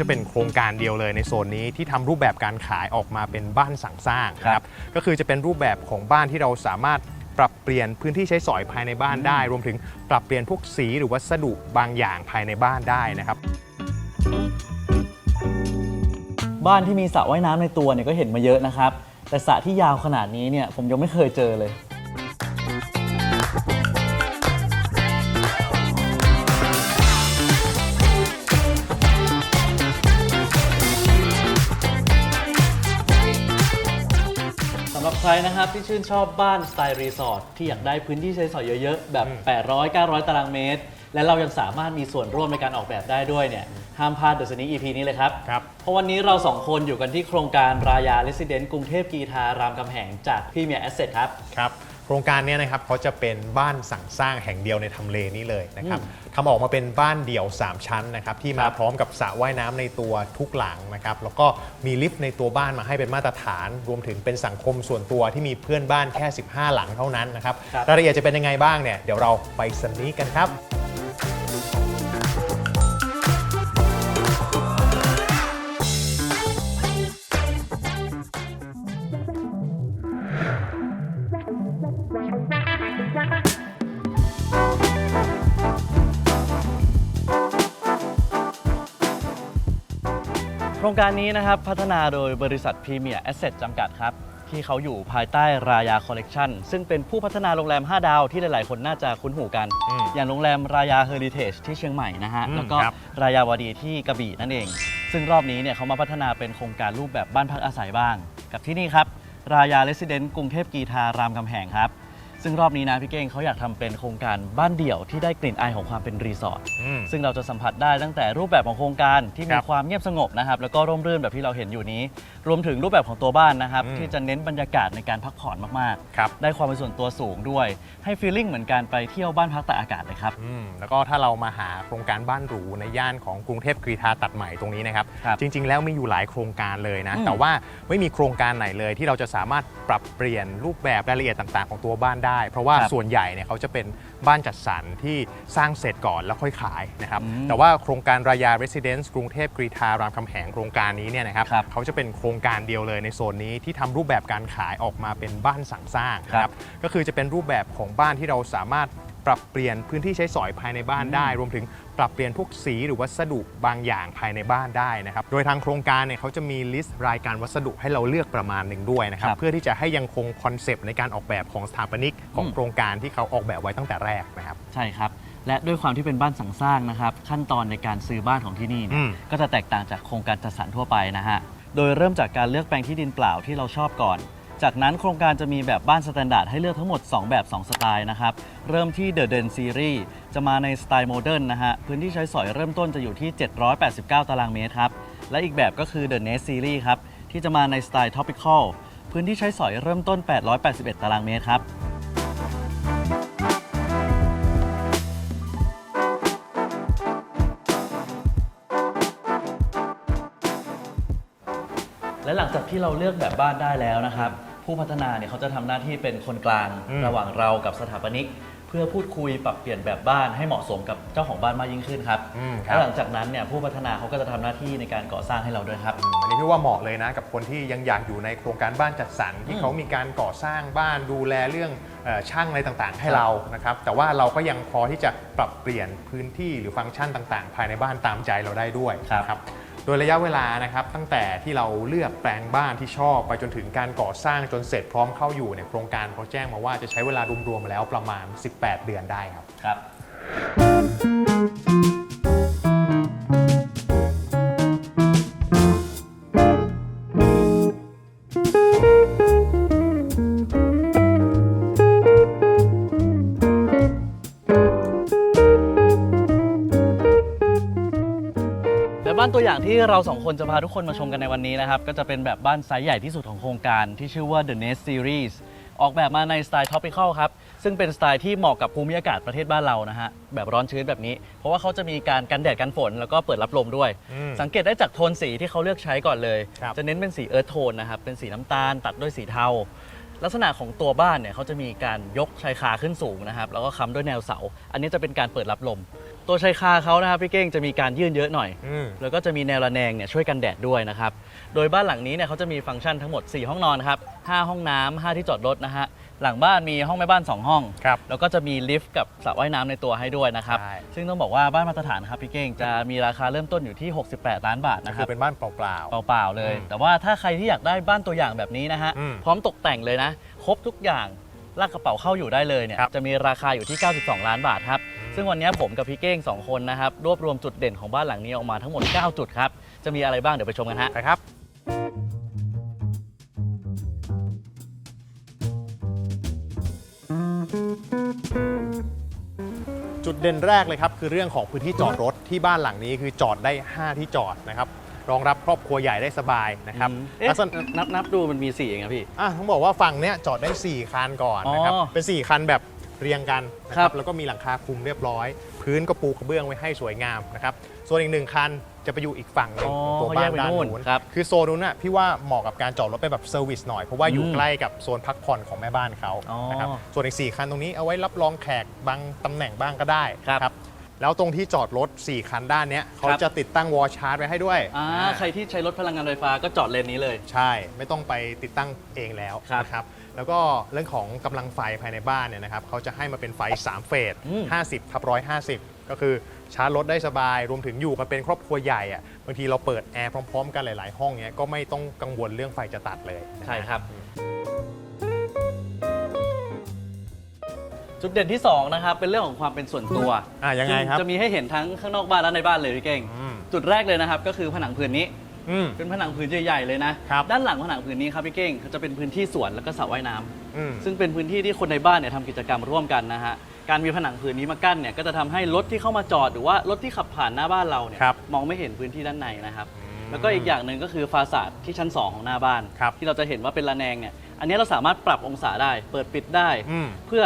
จะเป็นโครงการเดียวเลยในโซนนี้ที่ทำรูปแบบการขายออกมาเป็นบ้านสั่งสร้างนะครับก็คือจะเป็นรูปแบบของบ้านที่เราสามารถปรับเปลี่ยนพื้นที่ใช้สอยภายในบ้านได้ รวมถึงปรับเปลี่ยนพวกสีหรือวัสดุบางอย่างภายในบ้านได้นะครับ บ้านที่มีสระว่ายน้ำในตัวเนี่ยก็เห็นมาเยอะนะครับ แต่สระที่ยาวขนาดนี้เนี่ยผมยังไม่เคยเจอเลย ใครนะครับที่ชื่นชอบบ้านสไตล์รีสอร์ทที่อยากได้พื้นที่ใช้สอยเยอะๆ แบบ 800 900 ตารางเมตร และเรายังสามารถมีส่วนร่วมในการออกแบบได้ด้วยเนี่ยห้ามพลาดเดอะสนิ EP นี้เลยครับ ครับ เพราะวันนี้เราสองคนอยู่กันที่โครงการรายาเรสซิเดนต์กรุงเทพกีทารามคำแหงจากพี่เมียแอสเซทครับ ครับโครงการเนี้นะครับเขาจะเป็นบ้านสั่งสร้างแห่งเดียวในทำเลนี้เลยนะครับทำออกมาเป็นบ้านเดี่ยว 3 ชั้นนะครับที่มาครับพร้อมกับสระว่ายน้ำในตัวทุกหลังนะครับแล้วก็มีลิฟต์ในตัวบ้านมาให้เป็นมาตรฐาน รวมถึงเป็นสังคมส่วนตัวที่มีเพื่อนบ้านแค่ 15 หลังเท่านั้นนะครับครับรายละเอียดจะเป็นยังไงบ้างเนี่ยเดี๋ยวเราไปสนีกันครับ รงการนี้นะครับพัฒนาโดยบริษัทพรีเมียร์แอสเซทจำกัดครับ ที่เขาอยู่ภายใต้รายาคอลเลกชันซึ่งเป็นผู้พัฒนาโรงแรม 5 ดาวที่หลาย ๆ คนน่าจะคุ้นหูกัน อืมอย่างโรงแรมรายาเฮอริเทจที่เชียงใหม่นะฮะ อืมแล้วก็ครับ รายาวดีที่กระบี่นั่นเอง ซึ่งรอบนี้เนี่ยเขามาพัฒนาเป็นโครงการรูปแบบบ้านพักอาศัยบ้าง กับที่นี่ครับ รายาเรสซิเดนต์กรุงเทพกีทารามคำแหงครับ ซึ่งรอบนี้นะพี่เก้งเขาอยากทำเป็นโครงการบ้านเดี่ยวที่ได้กลิ่นอายของความเป็นรีสอร์ท อืม ซึ่งเราจะสัมผัสได้ตั้งแต่รูปแบบของโครงการที่คมีรับความเงียบสงบนะครับแล้วก็ร่มรื่นแบบที่เราเห็นอยู่นี้ รวมถึงรูปแบบของตัวบ้านนะครับ อืม ที่จะเน้นบรรยากาศในการพักผ่อนมากครับ ๆ ได้ความเป็นส่วนตัวสูงด้วย ให้ฟีลลิ่งเหมือนการไปเที่ยวบ้านพักตากอากาศเลยครับ อืมแล้วก็ถ้าเรามาหาโครงการบ้านหรูในย่านของกรุงเทพกรีฑาตัดใหม่ตรงนี้นะครับ ครับจริง ๆ แล้วมีอยู่หลายโครงการเลยนะ อืมแต่ว่าไม่มีโครงการไหนเลยที่เราจะสามารถปรับเปลี่ยนรูปแบบรายละเอียดต่าง ๆ ของตัวบ้านได้เพราะว่าครับส่วนใหญ่เนี่ยเขาจะเป็นบ้านจัดสรรที่สร้างเสร็จก่อนแล้วค่อยขายนะครับอืมแต่ว่าโครงการรายา Residence กรุงเทพกรีฑารามคำแหงโครงการนี้เนี่ยนะครับครับเขาจะเป็นโครงการเดียวเลยในโซนนี้ที่ทำรูปแบบการขายออกมาเป็นบ้านสั่งสร้างนะคครัรับบก็คือจะเป็นรูปแบบของบ้านที่เราสามารถ ปรับเปลี่ยนพื้นที่ใช้สอยภายในบ้านได้ รวมถึงปรับเปลี่ยนพวกสีหรือวัสดุบางอย่างภายในบ้านได้นะครับ โดยทางโครงการเนี่ยเขาจะมีลิสต์รายการวัสดุให้เราเลือกประมาณหนึ่งด้วยนะครับครับเพื่อที่จะให้ยังคงคอนเซปต์ในการออกแบบของสถาปนิกของอืมโครงการที่เขาออกแบบไว้ตั้งแต่แรกนะครับ ใช่ครับ และด้วยความที่เป็นบ้านสั่งสร้างนะครับ ขั้นตอนในการซื้อบ้านของที่นี่เนี่อืยมก็จะแตกต่างจากโครงการจัดสรรทั่วไปนะฮะ โดยเริ่มจากการเลือกแปลงที่ดินเปล่าที่เราชอบก่อน จากนั้นโครงการจะมีแบบบ้านสแตนดาร์ดให้เลือกทั้งหมด 2 แบบ 2 สไตล์นะครับ เริ่มที่ The Den Series จะมาในสไตล์โมเดิร์นนะฮะ พื้นที่ใช้สอยเริ่มต้นจะอยู่ที่ 789 ตารางเมตรครับ และอีกแบบก็คือ The Nest Series ครับ ที่จะมาในสไตล์ Topical พื้นที่ใช้สอยเริ่มต้น 881 ตารางเมตรครับและหลังจากที่เราเลือกแบบบ้านได้แล้วนะครับ ผู้พัฒนาเนี่ยเขาจะทำหน้าที่เป็นคนกลาง อืม ระหว่างเรากับสถาปนิก เพื่อพูดคุยปรับเปลี่ยนแบบบ้านให้เหมาะสมกับเจ้าของบ้านมากยิ่งขึ้นครับอืมคและรับหลังจากนั้นเนี่ยผู้พัฒนาเขาก็จะทำหน้าที่ในการก่อสร้างให้เราด้วยครับอืมอันนี้พี่ว่าเหมาะเลยนะ กับคนที่ยังอยากอยู่ในโครงการบ้านจัดสรรที่อืมเขามีการก่อสร้างบ้านดูแลเรื่องเอ่อช่างอะไรต่างๆ ให้ครับ เรานะครับแต่ว่าเราก็ยังพอที่จะปรับเปลี่ยนพื้นที่หรือฟังก์ชันต่างๆ ภายในบ้านตามใจเราได้ด้วยครับนะครับโด ยระยะเวลานะครับตั้งแต่ที่เราเลือกแปลงบ้านที่ชอบไปจนถึงการก่อสร้างจนเสร็จพร้อมเข้าอยู่เนี่ยโครงการเขาแจ้งมาว่าจะใช้เวลารวมๆแล้วประมาณ 18 เดือนได้ครับ ครับ เราสองคนจะพาทุกคนมาชมกันในวันนี้นะครับ ก็จะเป็นแบบบ้านไซส์ใหญ่ที่สุดของโครงการที่ชื่อว่า The Nest Series ออกแบบมาในสไตล์ Tropical ครับ ซึ่งเป็นสไตล์ที่เหมาะกับภูมิอากาศประเทศบ้านเรานะฮะ แบบร้อนชื้นแบบนี้ เพราะว่าเขาจะมีการกันแดดกันฝน แล้วก็เปิดรับลมด้วย อืมสังเกตได้จากโทนสีที่เขาเลือกใช้ก่อนเลย ครับ จะเน้นเป็นสีเอิร์ธโทนนะครับ เป็นสีน้ำตาลตัดด้วยสีเทา ลักษณะของตัวบ้านเนี่ยเขาจะมีการยกชายคาขึ้นสูงนะครับ แล้วก็ค้ำด้วยแนวเสา อันนี้จะเป็นการเปิดรับลมพ ตัวชายคาเขานะครับพี่เก้งจะมีการยื่นเยอะหน่อย อืม แล้วก็จะมีแนวระแนงเนี่ยช่วยกันแดดด้วยนะครับ โดยบ้านหลังนี้เนี่ยเขาจะมีฟังก์ชันทั้งหมด 4 ห้องนอนครับ5ห้องน้ำ5ที่จอดรถนะฮะ หลังบ้านมีห้องแม่บ้าน 2 ห้อง ครับแล้วก็จะมีลิฟต์กับสระว่ายน้ำในตัวให้ด้วยนะครับ ใช่ ซึ่งต้องบอกว่าบ้านมาตรฐานครับพี่เก้งจะมีราคาเริ่มต้นอยู่ที่ 68 ล้านบาทก็นะคคืรัอบ เป็นบ้านเปล่า เปล่าๆเลย อืมแต่ว่าถ้าใครที่อยากได้บ้านตัวอย่างแบบนี้นะฮะ อืมพร้อมตกแต่งเลยนะ ครบทุกอย่างลากกระเป๋าเข้าอยู่ได้เลยเนี่ย ครับ จะมีราคาอยู่ที่ 92 ล้านบาทครับอืม ซึ่งวันนี้ผมกับพี่เก้ง2คนนะครับรวบรวมจุดเด่นของบ้านหลังนี้ออกมาทั้งหมด 9 จุดครับ จะมีอะไรบ้างเดี๋ยวไปชมกันฮะๆไปครับ จุดเด่นแรกเลยครับ คือเรื่องของพื้นที่จอดรถที่บ้านหลังนี้คือจอดได้ 5 ที่จอดนะครับ รองรับครอบครัวใหญ่ได้สบายนะครับเอ๊ะลักษณะนับนับดูมันมี4เองครับพี่ อะต้องบอกว่าฝั่งเนี้ยจอดได้ 4 คันก่อนนะครับ อ๋อ เป็น 4 คันแบบ เรียงกันนะคครัรับบ แล้วก็มีหลังคาคลุมเรียบร้อย พื้นก็ปูกระเบื้องไว้ให้สวยงามนะครับส่วนอีกหนึ่งคันจะไปอยู่อีกฝั่งหนึงอ๋อของตัวเขาบ้าแยนกไปด้านนู่นนู้น ครับ คือโซนนู้นน่ะพี่ว่าเหมาะกับการจอดรถเป็นแบบเซอร์วิสหน่อย เพราะว่าอยู่อืมใกล้กับโซนพักผ่อนของแม่บ้านเขาอ๋อนะครับส่วนอีก 4 คันตรงนี้เอาไว้รับรองแขกบางตำแหน่งบ้างก็ได้ครับ แล้วตรงที่จอดรถ 4 คันด้านเนี้ยเขาครับจะติดตั้งวอลชาร์จไว้ให้ด้วยอ่าอ่าใครที่ใช้รถพลังงานไฟฟ้าก็จอดเลนนี้เลย ใช่ ไม่ต้องไปติดตั้งเองแล้วครับนะครับ แล้วก็เรื่องของกำลังไฟภายในบ้านเนี่ยนะครับเขาจะให้มาเป็นไฟ 3 เฟส อืม 50ทับ150 ก็คือชาร์จรถได้สบาย รวมถึงอยู่กันเป็นครอบครัวใหญ่อะบางทีเราเปิดแอร์พร้อม ๆ กันหลาย ๆ ห้องเนี้ยก็ไม่ต้องกังวลเรื่องไฟจะตัดเลยนะฮะ ใช่ครับ จุดเด่นที่2นะครับเป็นเรื่องของความเป็นส่วนตัวอะยังไงครับ จะมีให้เห็นทั้งข้างนอกบ้านและในบ้านเลยพี่เก่ง อืม จุดแรกเลยนะครับก็คือผนังผืนนี้ อืม เป็นผนังผืนใหญ่ๆเลยนะ ครับด้านหลังผนังผืนนี้ครับพี่เก้งจะเป็นพื้นที่สวนแล้วก็สระว่ายน้ำอืม ซึ่งเป็นพื้นที่ที่คนในบ้านเนี่ยทำกิจกรรมร่วมกันนะฮะ การมีผนังผืนนี้มากั้นเนี่ยก็จะทำให้รถที่เข้ามาจอดหรือว่ารถที่ขับผ่านหน้าบ้านเราเนี่ยครับมองไม่เห็นพื้นที่ด้านในนะครับอืมแล้วก็อีกอย่างหนึ่งก็คือฟาสาดที่ชั้น 2 ของหน้าบ้าน ครับที่เราจะเห็นว่าเป็นระแนงเนี่ย อันนี้เราสามารถปรับองศาได้ เปิดปิดได้ อืม เพื่อ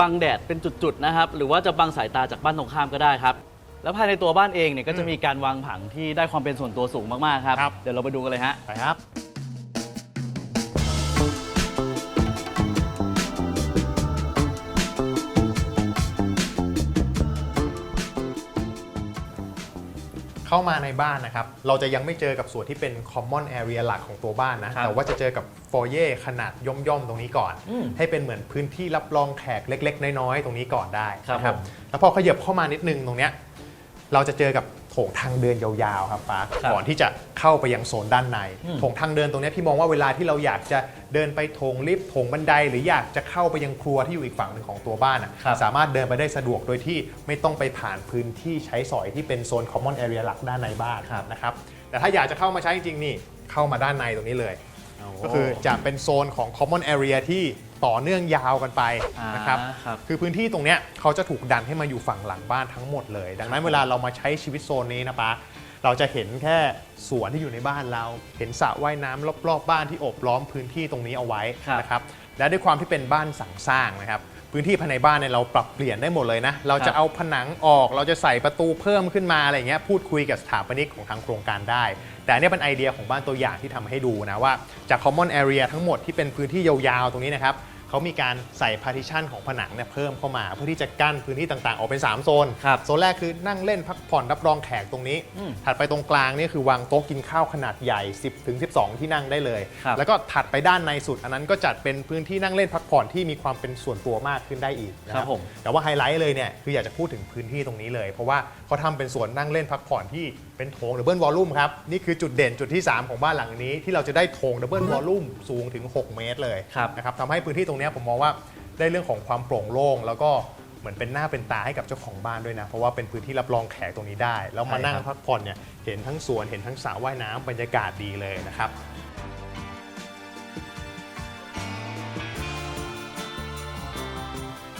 บังแดดเป็นจุดๆนะครับ หรือว่าจะบังสายตาจากบ้านตรงข้ามก็ได้ครับ แล้วภายในตัวบ้านเองเนี่ยก็จะมีการวางผังที่ได้ความเป็นส่วนตัวสูงมากๆครับ ครับ เดี๋ยวเราไปดูกันเลยฮะ ไปครับ เข้ามาในบ้านนะครับ เราจะยังไม่เจอกับส่วนที่เป็น common area หลักของตัวบ้านนะครับแต่ว่าจะเจอกับ foyer ขนาดย่อมๆตรงนี้ก่อนอืมให้เป็นเหมือนพื้นที่รับรองแขกเล็ก ๆ น้อยๆตรงนี้ก่อนได้ครับนะผมแล้วพอขยับเข้ามานิดนึงตรงเนี้ยเราจะเจอกับโถงทางเดินยาวๆครับฟ้าครับก่อนที่จะเข้าไปยังโซนด้านในอืม โถงทางเดินตรงเนี้ยพี่มองว่าเวลาที่เราอยากจะเดินไปโถงลิฟต์โถงบันได หรืออยากจะเข้าไปยังครัวที่อยู่อีกฝั่งหนึ่งของตัวบ้านอะครับ สามารถเดินไปได้สะดวกโดยที่ไม่ต้องไปผ่านพื้นที่ใช้สอยที่เป็นโซน common area หลักด้านในบ้านครับนะครับแต่ถ้าอยากจะเข้ามาใช้จริงๆนี่เข้ามาด้านในตรงนี้เลย ก็คือจะเป็นโซนของ common area ที่ต่อเนื่องยาวกันไปนะครับอ่าครับคือพื้นที่ตรงเนี้ยเขาจะถูกดันให้มาอยู่ฝั่งหลังบ้านทั้งหมดเลย ดังนั้นเวลาเรามาใช้ชีวิตโซนนี้นะปะเราจะเห็นแค่สวนที่อยู่ในบ้านเรา เห็นสระว่ายน้ำรอบๆบ้านที่โอบล้อมพื้นที่ตรงนี้เอาไว้ครับนะครับและด้วยความที่เป็นบ้านสั่งสร้างนะครับ พื้นที่ภายในบ้านเนี่ยเราปรับเปลี่ยนได้หมดเลยนะ เราจะเอาผนังออกเราจะใส่ประตูเพิ่มขึ้นมาอะไรเงี้ยพูดคุยกับสถาปนิกของทางโครงการได้ แต่อันเนี้ยเป็นไอเดียของบ้านตัวอย่างที่ทำให้ดูนะว่าจาก common area ทั้งหมดที่เป็นพื้นที่ยาวๆตรงนี้นะครับ เขามีการใส่ partition ของผนังเนี่ยเพิ่มเข้ามา เพื่อที่จะกั้นพื้นที่ต่างๆ ออกเป็น 3 โซน ครับโซนแรกคือนั่งเล่นพักผ่อนรับรองแขกตรงนี้ อืมถัดไปตรงกลางนี่คือวางโต๊ะกินข้าวขนาดใหญ่ 10ถึง12 ที่นั่งได้เลย ครับ แล้วก็ถัดไปด้านในสุดอันนั้นก็จัดเป็นพื้นที่นั่งเล่นพักผ่อนที่มีความเป็นส่วนตัวมากขึ้นได้อีกนะคครัรับบผม แต่ว่าไฮไลท์เลยเนี่ยคืออยากจะพูดถึงพื้นที่ตรงนี้เลย เพราะว่าเขาทำเป็นส่วนนั่งเล่นพักผ่อนที่เป็นโถงดับเบิลวอลลุ่มครับ นี่คือจุดเด่นจุดที่ 3 ของบ้านหลังนี้ ที่เราจะได้โถงดับเบิลวอลลุ่มสูงถึง 6 เมตรเลยครับนะครับทำให้พื้นที่ตรงเนี้ยผมมองว่าได้เรื่องของความโปร่งโล่งแล้วก็เหมือนเป็นหน้าเป็นตาให้กับเจ้าของบ้านด้วยนะ เพราะว่าเป็นพื้นที่รับรองแขกตรงนี้ได้ แล้วมาใช่นั่งครับพักผ่อนเนี่ยเห็นทั้งสวนเห็นทั้งสระว่ายน้ำบรรยากาศดีเลยนะครับ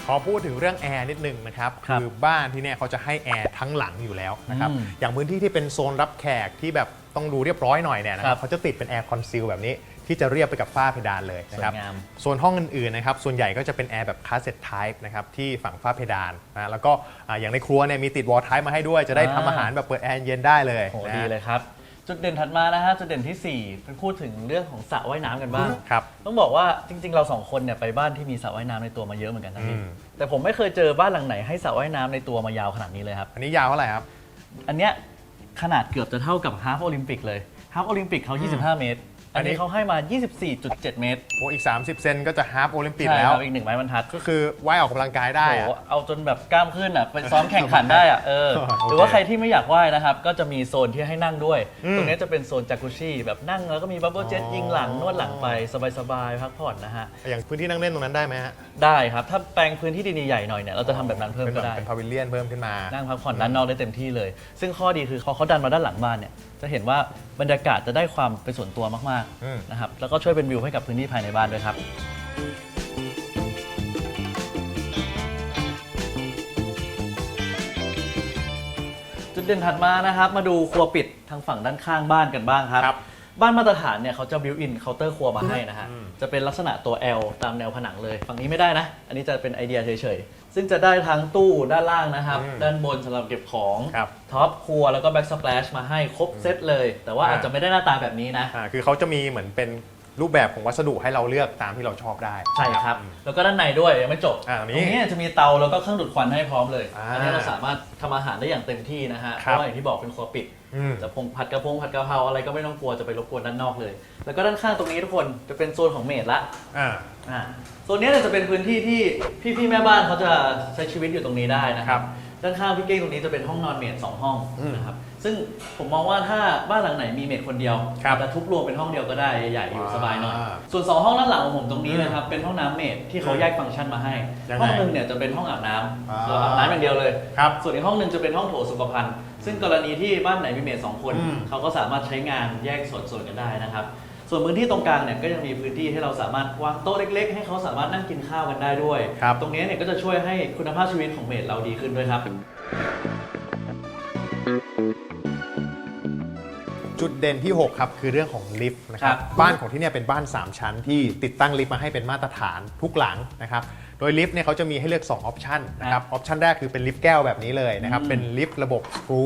ขอพูดถึงเรื่องแอร์นิดนึงนะครับครับอบ้านที่เนี่ยเขาจะให้แอร์ทั้งหลังอยู่แล้วนะครับอืมอย่างพื้นที่ที่เป็นโซนรับแขกที่แบบต้องดูเรียบร้อยหน่อยเนี่ยนะคครัรับบเขาจะติดเป็นแอร์คอนซีลแบบนี้ที่จะเรียบไปกับฝ้าเพดานเลยนะครับสวยงาม ส่วนห้องอื่นๆนะครับส่วนใหญ่ก็จะเป็นแอร์แบบคาสเซ็ตไทป์นะครับที่ฝั่งฝ้าเพดานนะแล้วก็อ่าอย่างในครัวเนี่ยมีติดวอลไทป์มาให้ด้วยจะได้ทำอ่าอาหารแบบเปิดแอร์เย็นได้เลยโหนะ ดีเลยครับ จุดเด่นถัดมานะฮะจุดเด่นทีสี่4เป็นพูดถึงเรื่องของสระว่ายน้ำกันบ้าง ครับ ต้องบอกว่าจริง ๆ เราสองคนเนี่ยไปบ้านที่มีสระว่ายน้ำในตัวมาเยอะเหมือนกันนะพี่อืม แต่ผมไม่เคยเจอบ้านหลังไหนให้สระว่ายน้ำในตัวมายาวขนาดนี้เลยครับ อันนี้ยาวเท่าไหร่ครับ อันเนี้ยขนาดเกือบจะเท่ากับฮาล์ฟโอลิมปิกเลยฮาล์ฟโอลิมปิกเขา 25 เมตร อันนี้อันนี้เขาให้มา 24.7 เมตรโอ้อีก 30 เซนก็จะฮาล์ฟโอลิมปิกใช่แล้คว รับอีกหนึ่งไม้บรรทัดก็คือว่ายออกกำลังกายได้โอ้อะโหเอาจนแบบกล้ามขึ้นอะไปซ้อมแข่งขันได้อะเออโอเคหรือว่าใครที่ไม่อยากว่ายนะครับ ก็จะมีโซนที่ให้นั่งด้วย อืม ตรงนี้จะเป็นโซนจากุชี่แบบนั่งแล้วก็มีบับเบิลเจ็ตอ๋อยิงหลังนวดหลังไปสบายๆพักผ่อนนะฮะ อย่างพื้นที่นั่งเล่นตรงนั้นได้ไหมฮะได้ครับ ถ้าแปลงพื้นที่ดินใหญ่ๆหน่อยเนี่ยเราจะทำแบบนั้นเพิ่มเป็นก็แบบได้ เป็นพาวิเลียนเพิ่มขึ้นมา นั่งพักผ่อนด้านนอกได้เต็มที่เลย ซึ่งข้อดีคือเขาเขาดันมาด้านหลังบ้านเนี่ยจะเห็นว่าบรรยากาศจะได้ความเป็นส่วนตัวมากอืม ๆนะครับแล้วก็ช่วยเป็นวิวให้กับพื้นที่ภายในบ้านด้วยครับ จุดเด่นถัดมานะครับ มาดูครัวปิดทางฝั่งด้านข้างบ้านกันบ้างครับ ครับบ้านมาตรฐานเนี่ยเขาจะบิวอินเคาน์เตอร์ครัวมาให้นะฮะ อืม จะเป็นลักษณะตัว L ตามแนวผนังเลย ฝั่งนี้ไม่ได้นะ อันนี้จะเป็นไอเดียเฉยๆ ซึ่งจะได้ทั้งตู้ด้านล่างนะครับ อืมด้านบนสำหรับเก็บของครับท็อปครัวแล้วก็แบ็กส p ล a ชมาให้ครบเซตเลย แต่ว่าอ่า อาจจะไม่ได้หน้าตาแบบนี้นะ อ่าคือเขาจะมีเหมือนเป็นรูปแบบของวัสดุให้เราเลือกตามที่เราชอบได้ ใช่ครับอืมแล้วก็ด้านในด้วยยังไม่จบ อ่าตมีรงนี้จะมีเตาแล้วก็เครื่องดูดควันให้พร้อมเลยอ่าอันนี้เราสามารถทำอาหารได้อย่างเต็มที่นะฮะเพครับ ราะว่าอย่างที่บอกเป็นครัวปิด อืม จะพงผัดกระพงผัดกะเพราอะไรก็ไม่ต้องกลัวจะไปรบกวนด้านนอกเลย แล้วก็ด้านข้างตรงนี้ทุกคนจะเป็นโซนของเมดละ อ่า อ่าโซนนี้เนี่ยจะเป็นพื้นที่ที่พี่ๆแม่บ้านเขาจะใช้ชีวิตอยู่ตรงนี้ได้นะครับ ด้านข้างพี่เก้งตรงนี้จะเป็นห้องนอนเมดสองห้องอืมนะครับ ซึ่งผมมองว่าถ้าบ้านหลังไหนมีเมดคนเดียวครับอาจจะทุบรวมเป็นห้องเดียวก็ได้ใหญ่ๆอยู่อ่าสบายหน่อยส่วนสองห้องด้านหลังของผมตรงนี้นะครับเป็นห้องน้ำเมดที่เขาแยกฟังก์ชันมาให้ ยังไงห้องหนึงเนี่ยจะเป็นห้องอาบน้อ่าำเราอาบน้ำอย่างเดียวเลย ครับ ส่วนอีกห้องหนึ่งจะเป็นห้องโถสุขภัณฑ์ซึ่งกรณีที่บ้านไหนมีเมดสองคน อืมเขาก็สามารถใช้งานแยกส่วนๆกันได้นะครับ ส่วนพื้นที่ตรงกลางเนี่ยก็ยังมีพื้นที่ให้เราสามารถวางโต๊ะเล็ก ๆ ให้เขาสามารถนั่งกินข้าวกันได้ด้วย ครับ ตรงนี้เนี่ยก็จะช่วยให้คุณภาพชีวิตของเมดเราดีขึ้นด้วยครับ จุดเด่นที่ 6 ครับ คือเรื่องของลิฟต์นะครับครับบ้านของที่เนี่ยเป็นบ้าน 3 ชั้นที่ติดตั้งลิฟต์มาให้เป็นมาตรฐานทุกหลังนะครับ โดยลิฟต์เนี่ยเขาจะมีให้เลือก2ออปชันนะครับออปชันแรกคือเป็นลิฟต์แก้วแบบนี้เลยนะครับอืมเป็นลิฟต์ระบบสกรู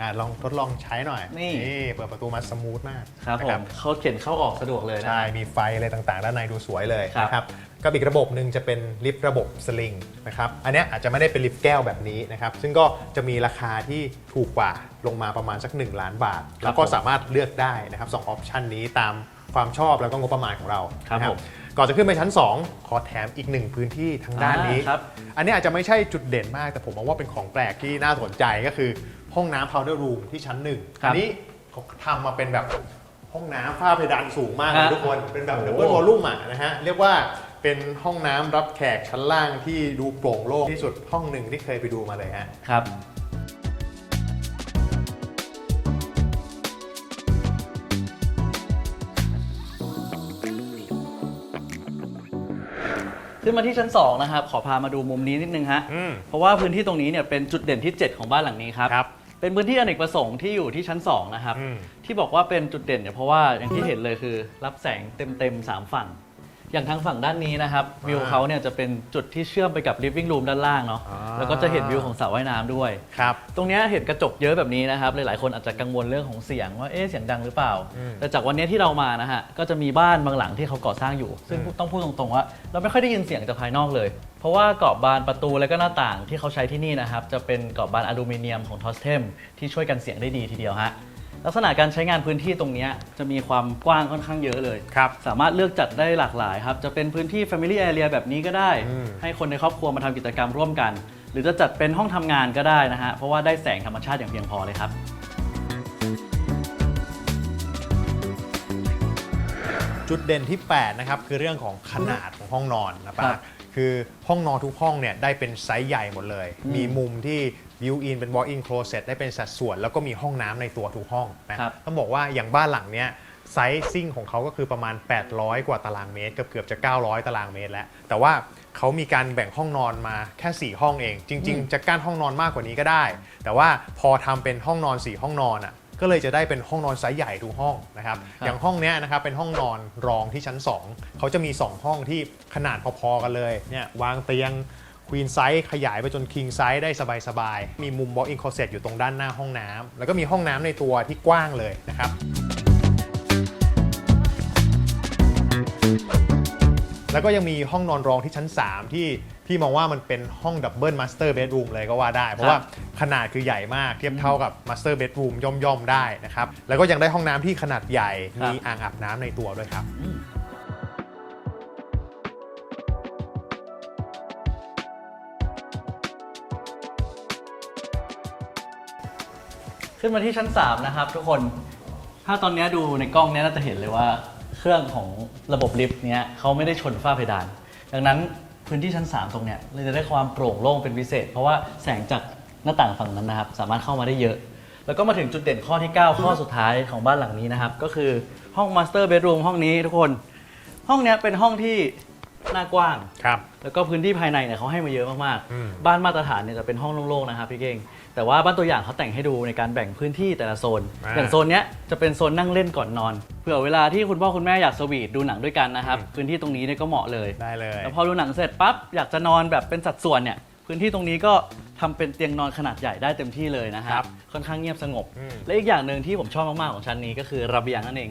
อ่าลองทดลองใช้หน่อยนี่ เปิดประตูมาสมูทมากครับนะผมเขาเข็นเข้าออกสะดวกเลยนะ ใช่ มีไฟอะไรต่างๆ ด้านในดูสวยเลยครับนะครับกับอีกระบบหนึ่งจะเป็นลิฟต์ระบบสลิงนะครับ อันเนี้ยอาจจะไม่ได้เป็นลิฟต์แก้วแบบนี้นะครับ ซึ่งก็จะมีราคาที่ถูกกว่าลงมาประมาณสัก 1 ล้านบาทแล้วก็สามารถเลือกได้นะครับสองออปชันนี้ตามความชอบแล้วก็งบประมาณของเราครับนะผม ก่อนจะขึ้นไปชั้น 2 ขอแถมอีกหนึ่งพื้นที่ทางด้านนี้ อ่าครับ อันนี้อาจจะไม่ใช่จุดเด่นมาก แต่ผมมองว่าเป็นของแปลกที่น่าสนใจก็คือห้องน้ำ powder room ที่ชั้นหนึ่งครับอันี้เขาทำมาเป็นแบบห้องน้ำฝ้าเพดานสูงมากเลยฮะทุกคน เป็นแบบโอ้ดับเบิลวอลลุ่มอะนะฮะ เรียกว่าเป็นห้องน้ำรับแขกชั้นล่างที่ดูโปร่งโล่งที่สุดห้องหนึ่งที่เคยไปดูมาเลยฮะ ครับ ขึ้นมาที่ชั้น2นะครับขอพามาดูมุมนี้นิดนึงฮะอืม เพราะว่าพื้นที่ตรงนี้เนี่ยเป็นจุดเด่นที่ 7 ของบ้านหลังนี้ครับ ครับเป็นพื้นที่อเนกประสงค์ที่อยู่ที่ชั้น 2 นะครับ อืม ที่บอกว่าเป็นจุดเด่นเนี่ยเพราะว่าอย่างที่เห็นเลยคือ รับแสงเต็มๆ3ฝั่ง อย่างทางฝั่งด้านนี้นะครับอ่าวิวเขาเนี่ยจะเป็นจุดที่เชื่อมไปกับ living room ด้านล่างเนาะอ่า แล้วก็จะเห็นวิวของสระว่ายน้ำด้วย ครับ ตรงเนี้ยเห็นกระจกเยอะแบบนี้นะครับ หลายๆ คนอาจจะกังวลเรื่องของเสียงว่า เอ๊ะเสียงดังหรือเปล่า อืมแต่จากวันนี้ที่เรามานะฮะ ก็จะมีบ้านบางหลังที่เขาก่อสร้างอยู่ ซึ่งอืม ต้องพูดตรงๆว่า เราไม่ค่อยได้ยินเสียงจากภายนอกเลย เพราะว่ากรอบบานประตูและก็หน้าต่างที่เขาใช้ที่นี่นะครับ จะเป็นกรอบบานอลูมิเนียมของทอสเทมที่ช่วยกันเสียงได้ดีทีเดียวฮะ ลักษณะการใช้งานพื้นที่ตรงเนี้ยจะมีความกว้างค่อนข้างเยอะเลยครับสามารถเลือกจัดได้หลากหลายครับ จะเป็นพื้นที่ Family Area แบบนี้ก็ได้อืมให้คนในครอบครัวมาทำกิจกรรมร่วมกัน หรือจะจัดเป็นห้องทำงานก็ได้นะฮะเพราะว่าได้แสงธรรมชาติอย่างเพียงพอเลยครับจุดเด่นที่ 8 นะครับ คือเรื่องของขนาดของห้องนอนนะครัป้าบคือห้องนอนทุกห้องเนี่ยได้เป็นไซส์ใหญ่หมดเลยอืมมีมุ มที่ view in เป็น walk in closet ได้เป็นสัดส่วน แล้วก็มีห้องน้ำในตัวทุกห้องนะครับ ต้องบอกว่าอย่างบ้านหลังเนี้ยไซซิ่งของเขาก็คือประมาณ 800 กว่าตารางเมตรเกือบเกือบๆจะ 900 ตารางเมตรแล้ว แต่ว่าเขามีการแบ่งห้องนอนมาแค่ 4 ห้องเอง จริงอืมๆจะกั้นห้องนอนมากกว่านี้ก็ได้ แต่ว่าพอทำเป็นห้องนอน 4 ห้องนอนอะก็เลยจะได้เป็นห้องนอนไซส์ใหญ่ทุกห้องนะครับครับอย่างห้องเนี้ยนะครับเป็นห้องนอนรองที่ชั้น 2 เขาจะมี 2 ห้องที่ขนาดพอๆกันเลยเนี่ยวางเตียง Queen Size ขยายไปจน King Size ได้สบายๆ มีมุม Walk-in closet อยู่ตรงด้านหน้าห้องน้ำแล้วก็มีห้องน้ำในตัวที่กว้างเลยนะครับ แล้วก็ยังมีห้องนอนรองที่ชั้น 3 ที่พี่มองว่ามันเป็นห้องดับเบิลมาสเตอร์เบดรูมเลยก็ว่าได้ เพราะว่าขนาดคือใหญ่มากเทียบเท่ากับมาสเตอร์เบดรูมย่อมๆ ได้นะครับ แล้วก็ยังได้ห้องน้ำที่ขนาดใหญ่ครับมีอ่างอาบน้ำในตัวด้วยครับ ขึ้นมาที่ชั้น 3 นะครับ ทุกคน ถ้าตอนเนี้ยดูในกล้องเนี้ยน่าจะเห็นเลยว่า เครื่องของระบบลิฟต์เนี้ยเขาไม่ได้ชนฝ้าเพดาน ดังนั้นพื้นที่ชั้น 3 ตรงเนี้ยเลยจะได้ความโปร่งโล่งเป็นพิเศษ เพราะว่าแสงจากหน้าต่างฝั่งนั้นนะครับ สามารถเข้ามาได้เยอะ แล้วก็มาถึงจุดเด่นข้อที่ 9 ข้อสุดท้ายของบ้านหลังนี้นะครับ ก็คือห้องมาสเตอร์เบดรูมห้องนี้ทุกคน ห้องเนี้ยเป็นห้องที่ หน้ากว้าง ครับ แล้วก็พื้นที่ภายในเนี่ยเขาให้มาเยอะมากอืม ๆ บ้านมาตรฐานเนี่ยจะเป็นห้องโล่งๆนะครับพี่เก่ง แต่ว่าบ้านตัวอย่างเขาแต่งให้ดูในการแบ่งพื้นที่แต่ละโซนอย่างโซนเนี้ยจะเป็นโซนนั่งเล่นก่อนนอน เผื่อเวลาที่คุณพ่อคุณแม่อยากสวีทดูหนังด้วยกันนะครับ พื้นที่ตรงนี้เนี่ยก็เหมาะเลย ได้เลย แล้วพอดูหนังเสร็จปั๊บอยากจะนอนแบบเป็นสัดส่วนเนี่ยพื้นที่ตรงนี้ก็ทำเป็นเตียงนอนขนาดใหญ่ได้เต็มที่เลยนะคครัรับบค่อนข้างเงียบสงบ อืม และอีกอย่างหนึ่งที่ผมชอบมากๆของชั้นนี้ก็คือระเบียงนั่นเอง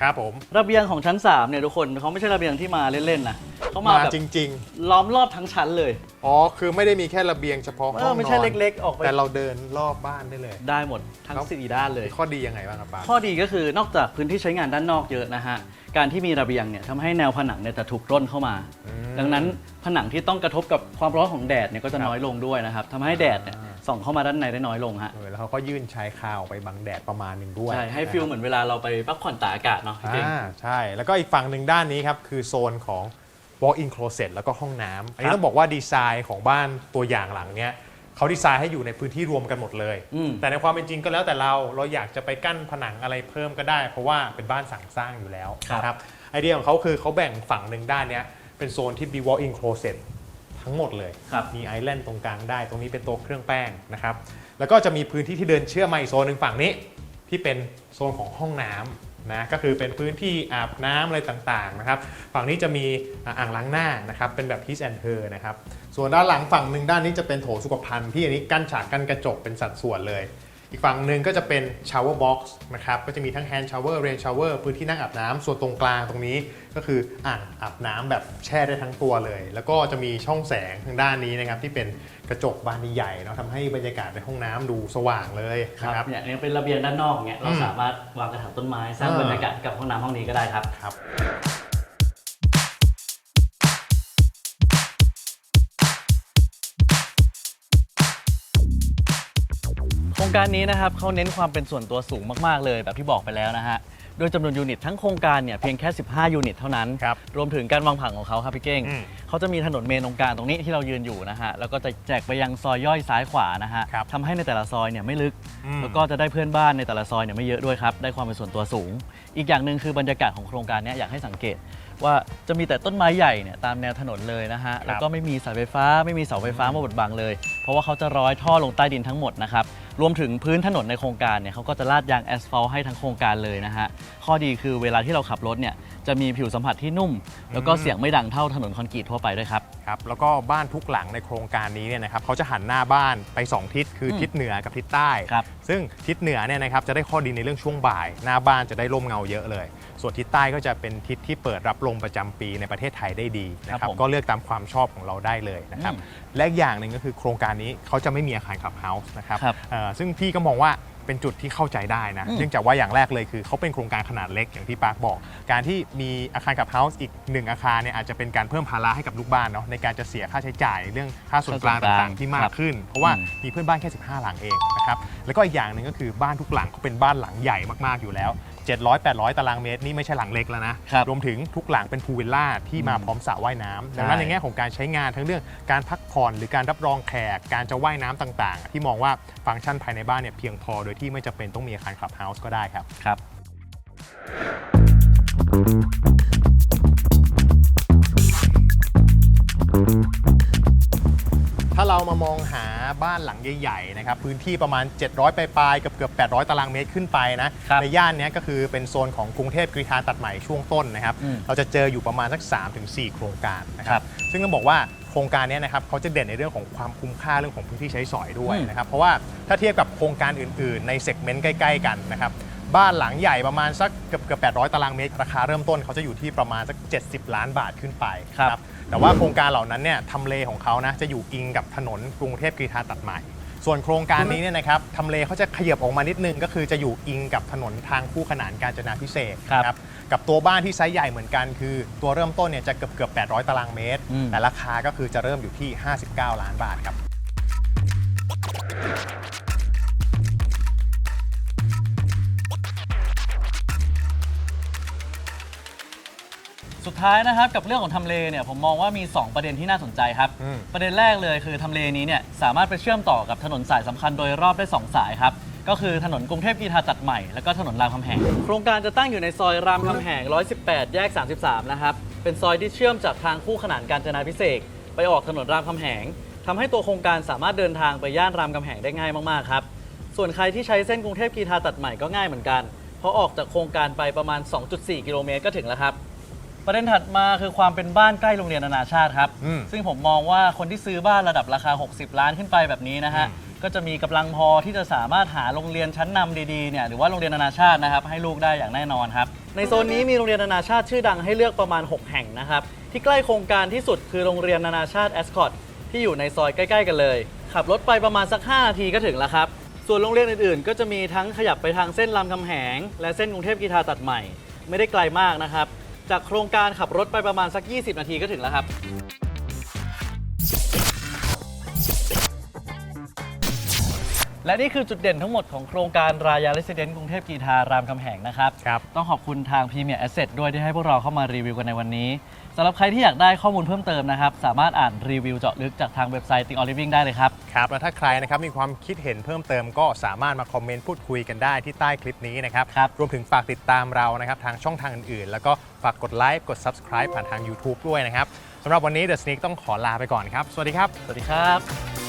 ครับผมระเบียงของชั้น3เนี่ยทุกคนเขาไม่ใช่ระเบียงที่มาเล่นๆนะเขามามาแบบจริง ล้อมรอบทั้งชั้นเลย ๆ อ๋อ คือไม่ได้มีแค่ระเบียงเฉพาะเอห้อองไม่ใช่นอนเล็กๆออกไป แต่เราเดินรอบบ้านได้เลย ได้หมดทั้งครับ สี่ด้านเลยข้อดียังไงบ้างครับป้าข้อดีก็คือนอกจากพื้นที่ใช้งานด้านนอกเยอะนะฮะ การที่มีระเบียงเนี่ยทำให้แนวผนังเนี่ยจะถูกร่นเข้ามาอืมดังนั้นผนังที่ต้องกระทบกับความร้อนของแดดเนี่ยก็จะน้อยลงด้วยนะครับทำให้แดดเนี่ยอ่าส่องเข้ามาด้านในได้น้อยลงฮะเออแล้วเขาก็ยื่นชายคาออกไปบังแดดประมาณหนึ่งด้วยใช่ให้ฟิลเหมือนเวลาเราไปพักผ่อนตากอากาศเนาะพี่เก่ง อ่าใช่ แล้วก็อีกฝั่งหนึ่งด้านนี้ครับคือโซนของ walk-in closet แล้วก็ห้องน้ำอันนี้ต้องบอกว่าดีไซน์ของบ้านตัวอย่างหลังเนี้ย เขาดีไซน์ให้อยู่ในพื้นที่รวมกันหมดเลย อืม แต่ในความเป็นจริงก็แล้วแต่เราเราอยากจะไปกั้นผนังอะไรเพิ่มก็ได้ เพราะว่าเป็นบ้านสั่งสร้างอยู่แล้วครับ นะครับไอเดียของเขาคือเขาแบ่งฝั่งหนึ่งด้านเนี้ยเป็นโซนที่มี walk-in closet ทั้งหมดเลย ครับ มีไอแลนด์ตรงกลางได้ ตรงนี้เป็นโต๊ะเครื่องแป้งนะครับ แล้วก็จะมีพื้นที่ที่เดินเชื่อมมาอีกโซนหนึ่งฝั่งนี้ ที่เป็นโซนของห้องน้ำ นะก็คือเป็นพื้นที่อาบน้ำอะไรต่างๆนะครับฝั่งนี้จะมีอ่างล้างหน้านะครับเป็นแบบ his and her นะครับส่วนด้านหลังฝั่งหนึ่งด้านนี้จะเป็นโถสุขภัณฑ์ที่อันนี้กั้นฉากกั้นกระจกเป็นสัดส่วนเลย อีกฝั่งหนึ่งก็จะเป็น shower box นะครับก็จะมีทั้ง hand shower rain shower พื้นที่นั่งอาบน้ำส่วนตรงกลางตรงนี้ก็คืออ่างอาบน้ำแบบแช่ได้ทั้งตัวเลย แล้วก็จะมีช่องแสงทางด้านนี้นะครับที่เป็นกระจกบานใหญ่ๆเนาะทำให้บรรยากาศในห้องน้ำดูสว่างเลยครับนะครับ เนี่ยยังเป็นระเบียงด้านนอกเนี่ยเราอืมสามารถวางกระถางต้นไม้สร้างอ่าบรรยากาศกับห้องน้ำห้องนี้ก็ได้ครับ ครับ รงการนี้นะครับเขาเน้นความเป็นส่วนตัวสูงมากๆเลยแบบที่บอกไปแล้วนะฮะโดยจำนวนยูนิตทั้งโครงการเนี่ยเพียงแค่ 15 ยูนิตเท่านั้น ครับรวมถึงการวางผังของเขาครับพี่เก้งอืมเขาจะมีถนนเมนตรงกลางตรงนี้ที่เรายืนอยู่นะฮะ แล้วก็จะแจกไปยังซอยย่อยซ้ายขวานะฮะครับทำให้ในแต่ละซอยเนี่ยไม่ลึก อืม แล้วก็จะได้เพื่อนบ้านในแต่ละซอยเนี่ยไม่เยอะด้วยครับ ได้ความเป็นส่วนตัวสูง อีกอย่างหนึ่งคือบรรยากาศของโครงการเนี้อยากให้สังเกต ว่าจะมีแต่ต้นไม้ใหญ่เนี่ยตามแนวถนนเลยนะฮะ แล้วก็ไม่มีสายไฟฟ้าไม่มีเสาไฟฟ้ามาบดบังเลย เพราะว่าเขาจะร้อยท่อลงใต้ดินทั้งหมดนะครับ รวมถึงพื้นถนนในโครงการเนี่ยเขาก็จะลาดยางแอสฟัลต์ให้ทั้งโครงการเลยนะฮะ ข้อดีคือเวลาที่เราขับรถเนี่ย จะมีผิวสัมผัสที่นุ่ม แล้วก็เสียงไม่ดังเท่าถนนคอนกรีตทั่วไปด้วยครับ ครับแล้วก็บ้านทุกหลังในโครงการนี้เนี่ยนะครับเขาจะหันหน้าบ้านไป 2 ทิศคืออมทิศเหนือกับทิศใต้ ครับ ซึ่งทิศเหนือเนี่ยนะครับจะได้ข้อดีในเรื่องช่วงบ่าย หน้าบ้านจะได้ร่มเงาเยอะเลย ส่วนทิศใต้ก็จะเป็นทิศที่เปิดรับลมประจำปีในประเทศไทยได้ดีนะคครัรับบผมก็เลือกตามความชอบของเราได้เลยนะครับอืมและอีกอย่างหนึ่งก็คือโครงการนี้เขาจะไม่มีอาคารขับเฮาส์นะครับครับ เอ่อซึ่งพี่ก็มองว่า เป็นจุดที่เข้าใจได้นะอืมเนื่องจากว่าอย่างแรกเลยคือเขาเป็นโครงการขนาดเล็กอย่างที่ปาร์คบอก การที่มีอาคารขับเฮาส์อีกหนึ่งอาคารเนี่ยอาจจะเป็นการเพิ่มภาระให้กับลูกบ้านเนาะในการจะเสียค่าใช้จ่ายเรื่องค่าส่วนกลางค่าส่วนกลางต่างๆ ที่มาครักบขึ้น เพราะว่าอืมมีเพื่อนบ้านแค่ 15 หลังเองนะครับแล้วก็อีกอย่างหนึ่งก็คือบ้านทุกหลังเขาเป็นบ้านหลังใหญ่มากๆอยู่แล้ว 700 800 ตารางเมตรนี่ไม่ใช่หลังเล็กแล้วนะ ครับรวมถึงทุกหลังเป็นพูลวิลล่าที่มาอืมพร้อมสระว่ายน้ำดังนั้นใช่ ในแง่ของการใช้งานทั้งเรื่องการพักผ่อนหรือการรับรองแขกการจะว่ายน้ำต่างๆ ที่มองว่าฟังก์ชันภายในบ้านเนี่ยเพียงพอโดยที่ไม่จำเป็นต้องมีอาคารคลับเฮาส์ก็ได้ครับ ครับ เรามามองหาบ้านหลังใหญ่ๆนะครับพื้นที่ประมาณ 700 ปลายๆเกือบเกือบ800 ตารางเมตรขึ้นไปนะครับในย่านเนี้ยก็คือเป็นโซนของกรุงเทพกรีฑาตัดใหม่ช่วงต้นนะครับ อืม เราจะเจออยู่ประมาณสัก 3-4 โครงการนะคครัรับบซึ่งต้องบอกว่าโคครงการเนี้ยนะครับเขาจะเด่นในเรื่องของความคุ้มค่าเรื่องของพื้นที่ใช้สอยด้วยอืม นะครับเพราะว่าถ้าเทียบกับโครงการอื่น ๆ ในเซกเมนต์ใกล้ ๆ กันนะครับบ้านหลังใหญ่ประมาณสักเกือบเกือบ800 ตารางเมตรราคาเริ่มต้นเขาจะอยู่ที่ประมาณสัก 70 ล้านบาทขึ้นไป ครับนะ แต่ว่าโครงการเหล่านั้นเนี่ยทำเลของเขานะจะอยู่อิงกับถนนกรุงเทพกรีฑาตัดใหม่ ส่วนโครงการนี้เนี่ยนะครับทำเลเขาจะขยับออกมานิดนึง ก็คือจะอยู่อิงกับถนนทางคู่ขนานกาญจนาพิเศษกครับนะกับตัวบ้านที่ไซส์ใหญ่เหมือนกันคือ ตัวเริ่มต้นเนี่ยจะเกือบเกือบ800 ตารางเมตร อืม แต่ราคาก็คือจะเริ่มอยู่ที่ 59 ล้านบาทครับ สุดท้ายนะครับกับเรื่องของทำเลเนี่ยผมมองว่ามี 2 ประเด็นที่น่าสนใจครับ อืม ประเด็นแรกเลยคือทำเลนี้เนี่ยสามารถไปเชื่อมต่อกับถนนสายสำคัญโดยรอบได้ 2 สายครับ ก็คือถนนกรุงเทพกีฬาตัดใหม่ แล้วก็ถนนรามคำแหง โครงการจะตั้งอยู่ในซอยรามคำแหง 118 แยก 33 นะครับ เป็นซอยที่เชื่อมจากทางคู่ขนานการจนาพิเศษกไปออกถนนรามคำแหงทำให้ตัวโครงการสามารถเดินทางไปย่านรามคำแหงได้ง่ายมากๆครับ ส่วนใครที่ใช้เส้นกรุงเทพกีฬาตัดใหม่ก็ง่ายเหมือนกัน เพราะออกจากโครงการไปประมาณ 2.4 กิโลเมตรก็ถึงแล้วครับ ประเด็นถัดมาคือความเป็นบ้านใกล้โรงเรียนนานาชาติครับ อืมซึ่งผมมองว่าคนที่ซื้อบ้านระดับราคา 60 ล้านขึ้นไปแบบนี้นะฮะอืมก็จะมีกำลังพอที่จะสามารถหาโรงเรียนชั้นนำดีๆเนี่ยหรือว่าโรงเรียนนานาชาตินะครับให้ลูกได้อย่างแน่นอนครับ ในโซนนี้มีโรงเรียนนานาชาติชื่อดังให้เลือกประมาณ 6 แห่งนะครับ ที่ใกล้โครงการที่สุดคือโรงเรียนนานาชาติแอสคอตที่อยู่ในซอยใกล้ๆกันเลย ขับรถไปประมาณสัก 5 นาทีก็ถึงแล้วครับ ส่วนโรงเรียนอื่นๆ ก็จะมีทั้งขยับไปทางเส้นรามคำแหง และเส้นกรุงเทพกีฬาตัดใหม่ ไม่ได้ไกลมากนะครับ จากโครงการขับรถไปประมาณสัก 20 นาทีก็ถึงแล้วครับ และนี่คือจุดเด่นทั้งหมดของโครงการรายาเรสเดนต์กรุงเทพกีฬารามคำแหงนะครับ ครับ ต้องขอบคุณทาง Premier Asset ด้วยที่ให้พวกเราเข้ามารีวิวกันในวันนี้ สำหรับใครที่อยากได้ข้อมูลเพิ่มเติมนะครับ สามารถอ่านรีวิวเจาะลึกจากทางเว็บไซต์ Think of Living ได้เลยครับ ครับแล้วถ้าใครนะครับมีความคิดเห็นเพิ่มเติมก็สามารถมาคอมเมนต์พูดคุยกันได้ที่ใต้คลิปนี้นะครับครับรวมถึงฝากติดตามเรานะครับทางช่องทางอื่นๆ แล้วก็ฝากกดไลค์กด Subscribe ผ่านทาง YouTube ด้วยนะครับสำหรับวันนี้ The Sneak ต้องขอลาไปก่อนครับ สวัสดีครับ สวัสดีครับ